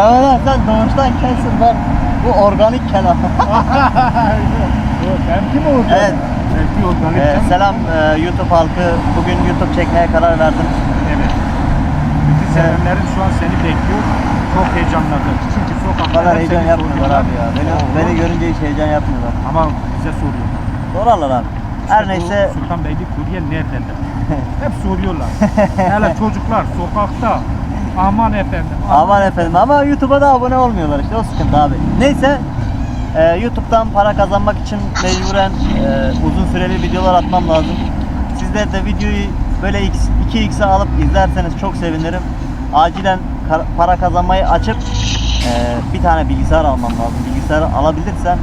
Ama lan sen doğuştan kelsin ben bu organik kel. Benimki mi oldu? Evet. Benimki. Ee, selam e, YouTube halkı. Bugün YouTube çekmeye karar verdim. Evet. Bütün sevenlerin şu an seni bekliyor. Çok heyecanlandı. Çünkü Bu sokakta kadar hep heyecan seni yapmıyorlar soruyorlar. abi ya. Beni, Oo. beni görünce hiç heyecan yapmıyorlar. Ama bize soruyorlar. Sorarlar abi. Her İşte bu neyse Sultanbeyli kurye neredeler? Hep soruyorlar. Hele çocuklar sokakta. Aman efendim. aman efendim ama YouTube'a da abone olmuyorlar işte o sıkıntı abi. Neyse e, YouTube'dan para kazanmak için mecburen e, uzun süreli videolar atmam lazım. Sizler de videoyu böyle X, 2x'e alıp izlerseniz çok sevinirim. Acilen para kazanmayı açıp e, bir tane bilgisayar almam lazım. Bilgisayarı alabilirsem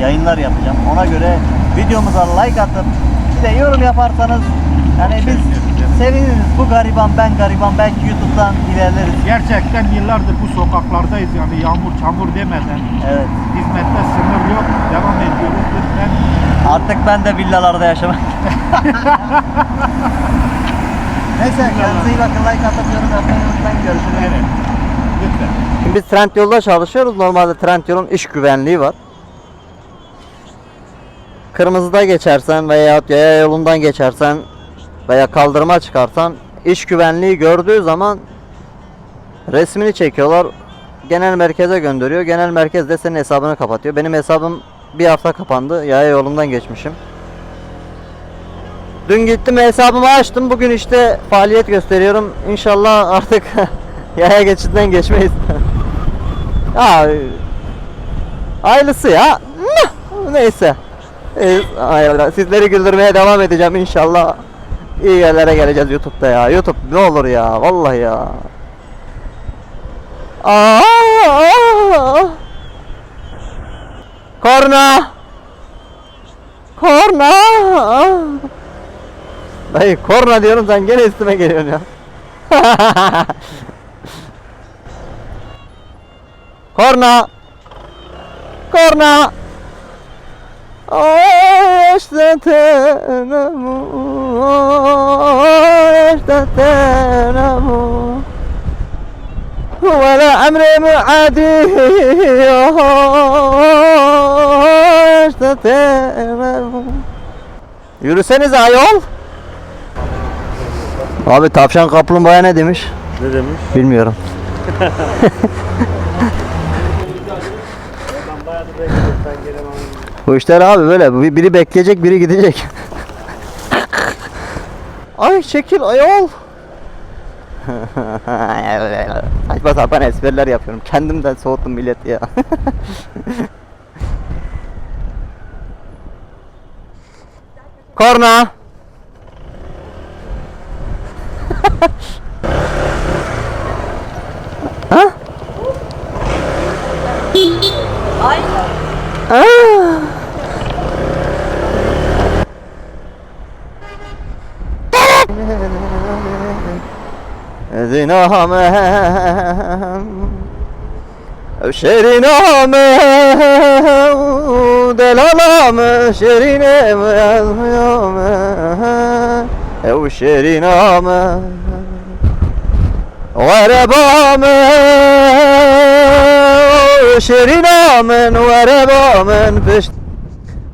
yayınlar yapacağım. Ona göre videomuza like atıp bir de yorum yaparsanız yani biz seviniriz. Bu gariban ben gariban belki YouTube'dan ilerleriz. Gerçekten yıllardır bu sokaklardayız yani yağmur çamur demeden. Evet. Hizmette sınır yok. Devam ediyoruz. Lütfen Artık ben de villalarda yaşamak. Neyse kendinize iyi bakın. Like atıp yorum yapmayı unutmayın. Görüşürüz. evet. Lütfen. Şimdi biz Trendyol'da çalışıyoruz. Normalde Trendyol'un iş güvenliği var. Kırmızıda geçersen veya yaya yolundan geçersen veya kaldırıma çıkarsan iş güvenliği gördüğü zaman resmini çekiyorlar. Genel merkeze gönderiyor. Genel merkez de senin hesabını kapatıyor. Benim hesabım bir hafta kapandı. Yaya yolundan geçmişim. Dün gittim hesabımı açtım. Bugün işte faaliyet gösteriyorum. İnşallah artık yaya geçidinden geçmeyiz. ya hayırlısı ya. Neyse. Sizleri güldürmeye devam edeceğim inşallah. İyi yerlere geleceğiz YouTube'da ya. YouTube ne olur ya. Vallahi ya. Aa! Korna! Korna! Dayı korna diyorum sen gene üstüme geliyorsun ya. korna! Korna! işte tenemu işte tenemu ولا عمري معادي işte tenemu Yürüseniz ayol. Abi tavşan kaplumbağa ne demiş? Ne demiş? Bilmiyorum. Bu işler abi böyle. Bir- Biri bekleyecek, biri gidecek. Ay çekil ayol. Saçma sapan espriler yapıyorum. Kendimden soğuttum millet ya. Korna. ha? Ah. Zinamem Şeriname Delalame Şeriname Yazmıyame Ev şeriname Verebame Şerinamen Verebamen peş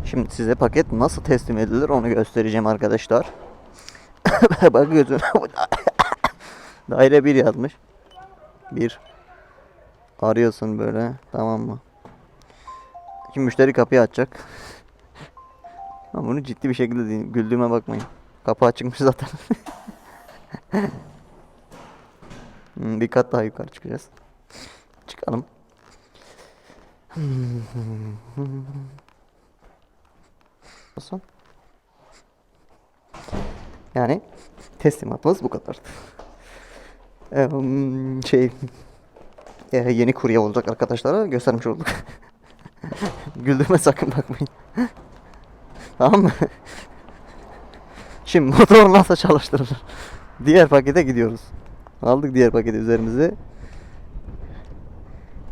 Şimdi size paket nasıl teslim edilir onu göstereceğim arkadaşlar. Bak gözüm. Daire 1 yazmış. 1 Arıyorsun böyle tamam mı? Şimdi müşteri kapıyı açacak. Ama bunu ciddi bir şekilde değil. Güldüğüme bakmayın. Kapı açıkmış zaten. Hmm, bir kat daha yukarı çıkacağız. Çıkalım. Olsun. Yani teslimatımız bu kadar. Şey e, yeni kurye olacak arkadaşlara göstermiş olduk. Güldürme sakın bakmayın. tamam mı? Şimdi motor nasıl çalıştırılır? Diğer pakete gidiyoruz. Aldık diğer paketi üzerimize.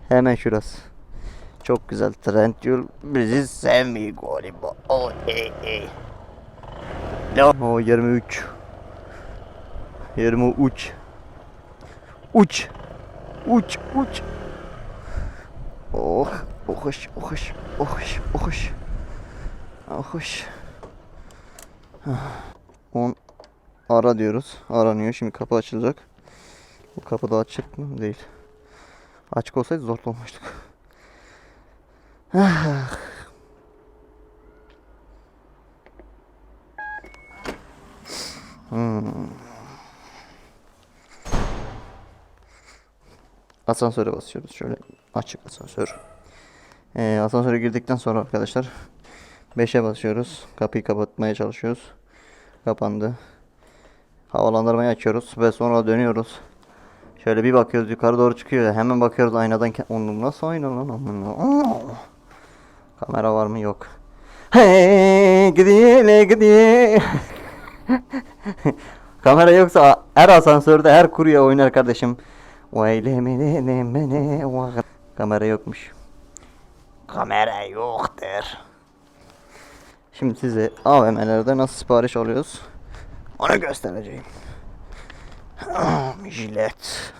Hemen şurası. Çok güzel. Trendyol bizi sevmiyor galiba. O ey ey. O 23. 23. Uç. Uç uç. Oh. Ohuş ohuş ohuş ohuş. Ohuş. On ara diyoruz. Aranıyor. Şimdi kapı açılacak. Bu kapı da açık mı? Değil. Açık olsaydı zor olmuştuk. Hmm. Asansöre basıyoruz. Şöyle açık asansör. Ee, asansöre girdikten sonra arkadaşlar 5'e basıyoruz. Kapıyı kapatmaya çalışıyoruz. Kapandı. Havalandırmayı açıyoruz ve sonra dönüyoruz. Şöyle bir bakıyoruz yukarı doğru çıkıyor. Hemen bakıyoruz aynadan. Onu nasıl ayna lan? Kamera var mı? Yok. Hey, gidiyor, gidiyor. Kamera yoksa her asansörde her kurye oynar kardeşim. Kamera yokmuş. Kamera yoktur. Şimdi size AVM'lerde nasıl sipariş alıyoruz? Onu göstereceğim. Jilet.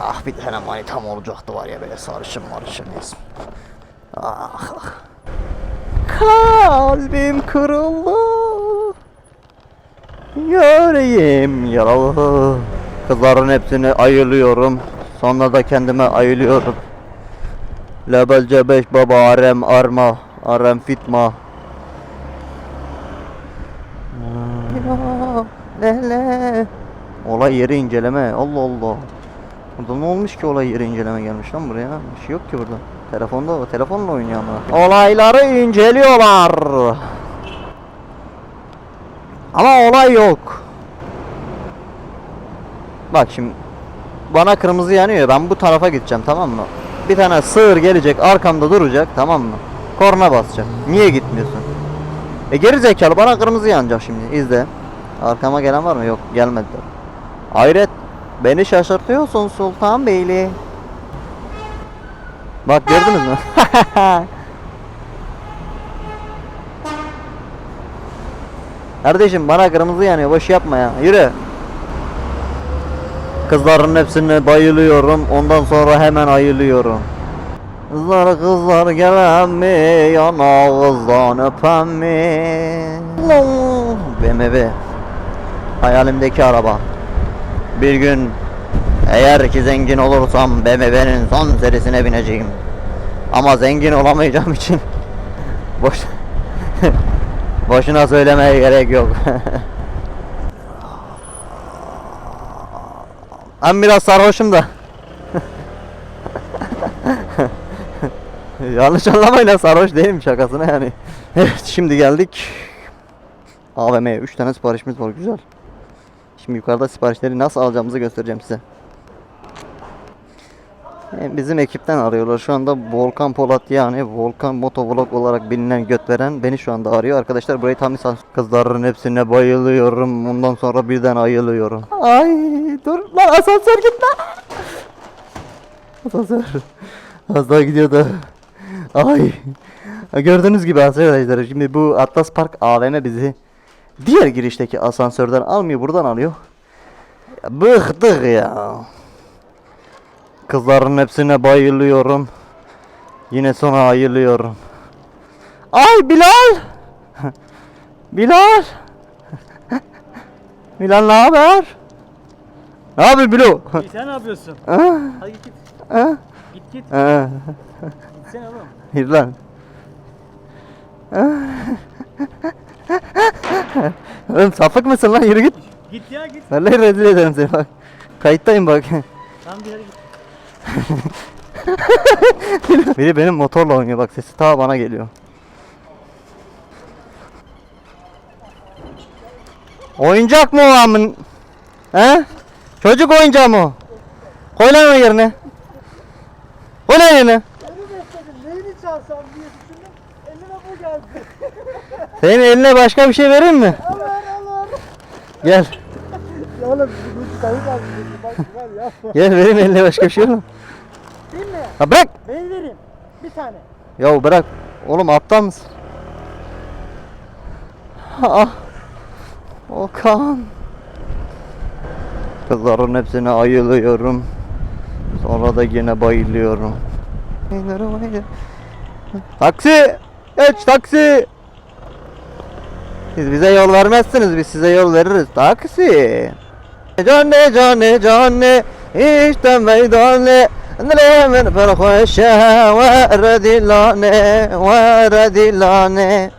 Ah bir tane manitam olacaktı var ya böyle sarışın marışın ismi. Ah. ah. Kalbim kırıldı. Yüreğim yaralı. Kızların hepsini ayılıyorum. Sonra da kendime ayılıyorum. Lebelce 5 baba arem arma. Arem fitma. Lele. Olay yeri inceleme. Allah Allah. Burada ne olmuş ki olay yeri inceleme gelmiş lan buraya? Bir şey yok ki burada. Telefonda telefonla oynuyor ama. Olayları inceliyorlar. Ama olay yok. Bak şimdi bana kırmızı yanıyor. Ben bu tarafa gideceğim tamam mı? Bir tane sığır gelecek arkamda duracak tamam mı? Korna basacak. Niye gitmiyorsun? E geri zekalı bana kırmızı yanacak şimdi. İzle. Arkama gelen var mı? Yok gelmediler. Hayret. Beni şaşırtıyorsun Sultan Beyli. Bak gördünüz mü? Kardeşim bana kırmızı yanıyor. Boş yapma ya. Yürü. Kızların hepsine bayılıyorum. Ondan sonra hemen ayılıyorum. Kızlar kızlar gelen mi? Yanağızdan öpen mi? BMW. Hayalimdeki araba. Bir gün eğer ki zengin olursam BMW'nin son serisine bineceğim. Ama zengin olamayacağım için boş boşuna söylemeye gerek yok. ben biraz sarhoşum da. Yanlış anlamayın sarhoş değilim şakasına yani. Evet şimdi geldik. AVM'ye 3 tane siparişimiz var güzel. Şimdi yukarıda siparişleri nasıl alacağımızı göstereceğim size. E, Bizim ekipten arıyorlar. Şu anda Volkan Polat yani Volkan Motovlog olarak bilinen göt veren beni şu anda arıyor. Arkadaşlar burayı tam misal kızların hepsine bayılıyorum. Ondan sonra birden ayılıyorum. Ay dur lan asansör git lan. Asansör. Az daha gidiyordu. Ay. Gördüğünüz gibi arkadaşlar şimdi bu Atlas Park AVM bizi diğer girişteki asansörden almıyor buradan alıyor. Bıktık ya. Kızların hepsine bayılıyorum. Yine sonra ayılıyorum. Ay Bilal! Bilal! Bilal ne haber? Ne haber Bilo? İyi sen ne yapıyorsun? Ha? Hadi git git. Ha? Git git. Ha? Gitsene oğlum. Yürü lan. Oğlum sapık mısın lan yürü git. Git ya git. Vallahi rezil ederim seni bak. Kayıttayım bak. Tamam bir git. Biri benim motorla oynuyor bak sesi ta bana geliyor. Oyuncak mı o amın? He? Çocuk oyuncağı mı o? Koy lan onu yerine. Koy lan yerine. Neyini çalsam diye düşündüm. Elime bu geldi. Senin eline başka bir şey vereyim mi? Alır alır. Gel. Ya oğlum bu tavuk aldı. Bak güzel ya. Gel vereyim eline başka bir şey oğlum. Değil mi? Ha bırak. Ben vereyim. Bir tane. Ya bırak. Oğlum aptal mısın? Ah. Okan. Kızların hepsine ayılıyorum. Sonra da yine bayılıyorum. Taksi! Geç taksi! Siz bize yol vermezsiniz, biz size yol veririz. Taksi! Canne canne canne işte meydane من برخوش وردی لوني وردي لوني